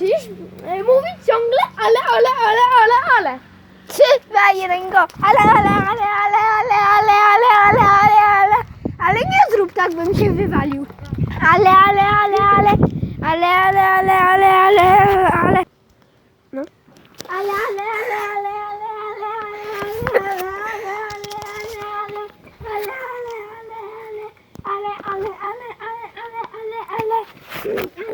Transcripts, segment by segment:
musisz mówić ciągle ale, ale, ale, ale, ale. Trzy, dwa, jeden, go. Ale, ale, ale, ale, ale, ale, ale, ale, ale, ale. Ale nie zrób tak, bym się wywalił. Ale, ale, ale, ale. Ale, ale, ale, ale, ale, ale. ale. No. Ale, ale, ale, ale, ale, ale, ale, ale. Ale, ale, ale, ale, ale, ale, ale, ale.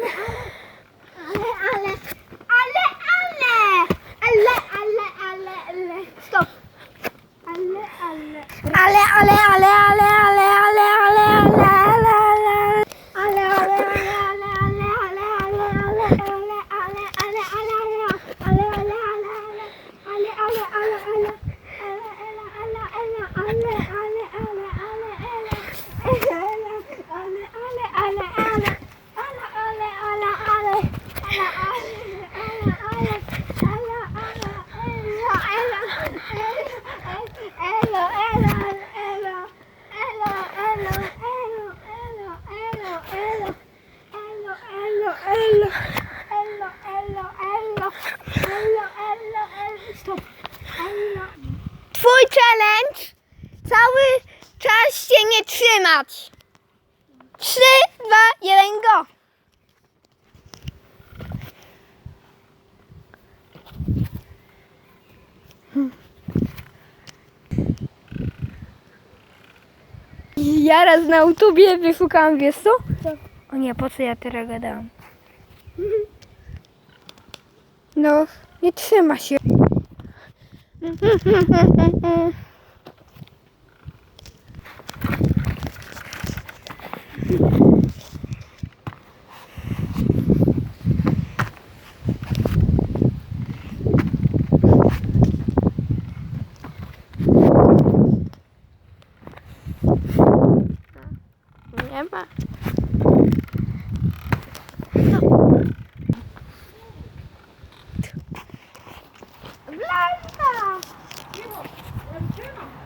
阿、啊、嘞阿、啊、阿、阿、Stop. Twój challenge cały czas się nie trzymać. Trzy, dwa, jeden, go. Ja raz na YouTubie wyszukałam, wiesz co? O nie, po co ja teraz gadałam? No, nie trzyma się. Nie ma.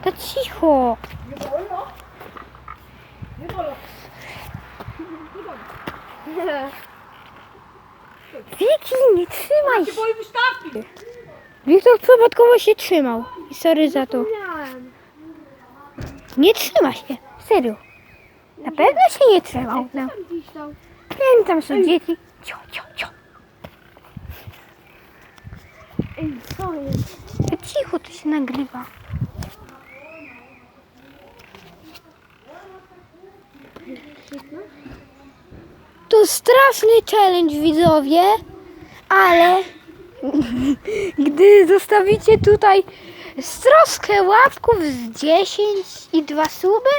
To cicho. Nie wolno? Nie wolno. Wiki, nie trzymaj Się się. boi wystawki. Wiktor przypadkowo się trzymał. I sorry za to. Nie trzyma się. Serio. Na pewno się nie trzymał. No. Nie wiem, tam są dzieci. Cio, cio, cio. Co jest? To cicho, to się nagrywa. To straszny challenge, widzowie, ale gdy zostawicie tutaj z troszkę łapków z 10 i dwa suby,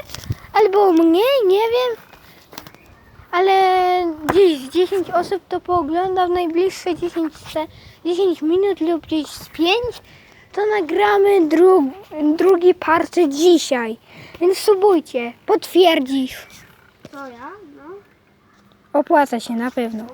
albo mniej, nie wiem, ale gdzieś z 10 osób to poogląda w najbliższe 10, se- 10 minut lub gdzieś z 5, to nagramy dru, drugi part dzisiaj. Więc subujcie, potwierdzisz. To ja? No. Opłaca się na pewno.